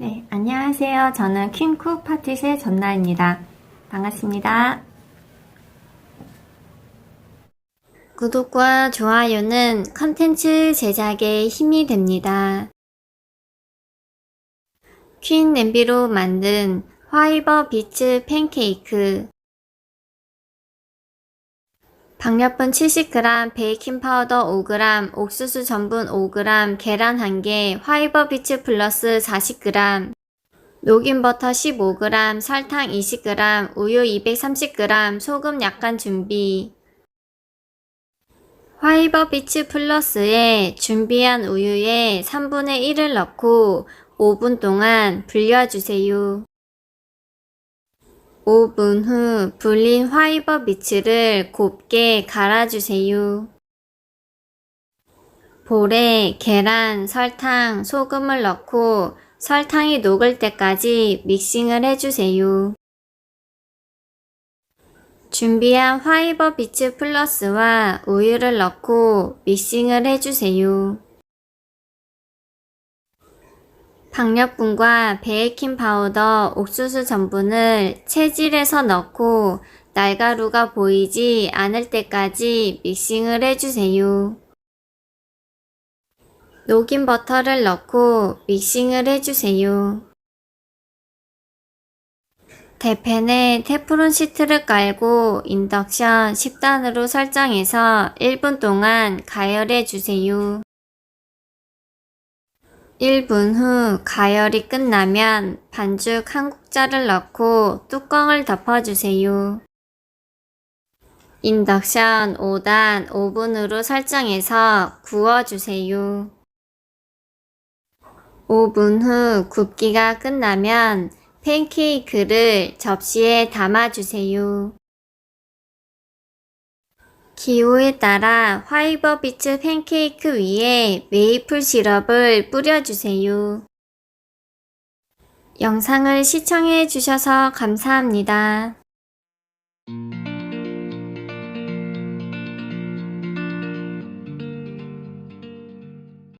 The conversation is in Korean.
네, 안녕하세요. 저는 퀸쿡 파티의 전나입니다. 반갑습니다. 구독과 좋아요는 컨텐츠 제작에 힘이 됩니다. 퀸 냄비로 만든 화이버 비츠 팬케이크 박력분 70g, 베이킹 파우더 5g, 옥수수 전분 5g, 계란 1개, 화이버 비츠 플러스 40g, 녹인 버터 15g, 설탕 20g, 우유 230g, 소금 약간 준비. 화이버 비츠 플러스에 준비한 우유에 3분의 1을 넣고 5분 동안 불려주세요. 5분 후 불린 화이버 비츠를 곱게 갈아주세요. 볼에 계란, 설탕, 소금을 넣고 설탕이 녹을 때까지 믹싱을 해주세요. 준비한 화이버 비츠 플러스와 우유를 넣고 믹싱을 해주세요. 박력분과 베이킹 파우더, 옥수수 전분을 체질에서 넣고 날가루가 보이지 않을 때까지 믹싱을 해주세요. 녹인 버터를 넣고 믹싱을 해주세요. 대팬에 테프론 시트를 깔고 인덕션 10단으로 설정해서 1분 동안 가열해 주세요. 1분 후 가열이 끝나면 반죽 한 국자를 넣고 뚜껑을 덮어주세요. 인덕션 5단 5분으로 설정해서 구워주세요. 5분 후 굽기가 끝나면 팬케이크를 접시에 담아주세요. 기호에 따라 화이버 비츠 팬케이크 위에 메이플 시럽을 뿌려주세요. 영상을 시청해 주셔서 감사합니다.